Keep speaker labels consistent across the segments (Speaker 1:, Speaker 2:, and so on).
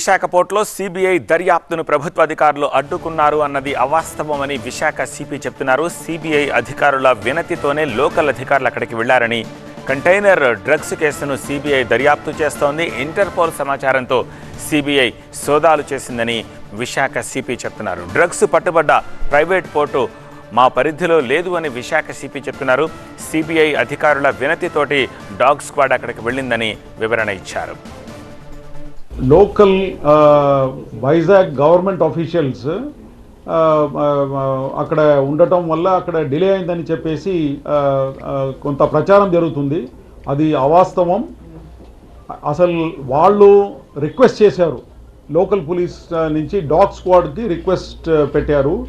Speaker 1: విశాఖ పోర్టులో సిబిఐ దర్యాప్తును ప్రభుత్వ అధికారులు అడ్డుకున్నారు అన్నది అవాస్తవమని విశాఖ సిపి చెప్తున్నారు. సిబిఐ అధికారుల వినతితోనే లోకల్ అధికారులు అక్కడికి వెళ్ళారని కంటైనర్ డ్రగ్స్ కేసును సిబిఐ దర్యాప్తు చేస్తోంది. ఇంటర్పోల్ సమాచారంతో సిబిఐ సోదాలు చేసిందని విశాఖ సిపి చెప్తున్నారు. డ్రగ్స్ పట్టుబడ్డ ప్రైవేట్ పోర్టు మా పరిధిలో లేదు అని విశాఖ సిపి చెప్తున్నారు. సిబిఐ అధికారుల వినతితోటి డాగ్ స్క్వాడ్ అక్కడికి వెళ్ళిందని వివరణ ఇచ్చారు.
Speaker 2: లోకల్ వైజాగ్ గవర్నమెంట్ ఆఫీషియల్స్ అక్కడ ఉండటం వల్ల అక్కడ డిలే అయిందని చెప్పేసి uh, uh, కొంత ప్రచారం జరుగుతుంది. అది అవాస్తవం. అసలు వాళ్ళు రిక్వెస్ట్ చేశారు. లోకల్ పోలీస్ uh, నుంచి డాగ్ స్క్వాడ్కి రిక్వెస్ట్ పెట్టారు.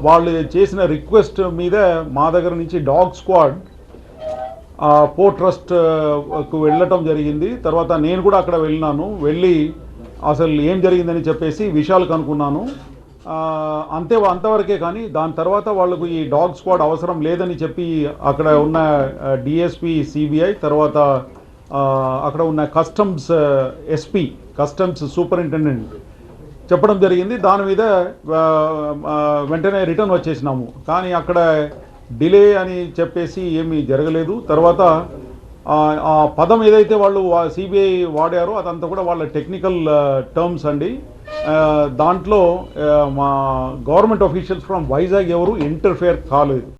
Speaker 2: వాళ్ళు చేసిన రిక్వెస్ట్ మీద మా దగ్గర నుంచి డాగ్ స్క్వాడ్ పో ట్రస్ట్కు వెళ్ళటం జరిగింది. తర్వాత నేను కూడా అక్కడ వెళ్ళినాను. వెళ్ళి అసలు ఏం జరిగిందని చెప్పేసి విషయాలు కనుక్కున్నాను. అంతే అంతవరకే కానీ దాని తర్వాత వాళ్ళకు ఈ డాగ్ స్క్వాడ్ అవసరం లేదని చెప్పి అక్కడ ఉన్న డిఎస్పి సిబిఐ తర్వాత అక్కడ ఉన్న కస్టమ్స్ ఎస్పి కస్టమ్స్ సూపరింటెండెంట్ చెప్పడం జరిగింది. దాని మీద వెంటనే రిటర్న్ వచ్చేసినాము. కానీ అక్కడ డిలే అని చెప్పేసి ఏమీ జరగలేదు. తర్వాత ఆ, పదం ఏదైతే వాళ్ళు సిబిఐ వాడారో అదంతా కూడా వాళ్ళ టెక్నికల్ టర్మ్స్ అండి. దాంట్లో మా గవర్నమెంట్ అఫీషియల్స్ ఫ్రమ్ వైజాగ్ ఎవరు ఇంటర్ఫేర్ కాలేదు.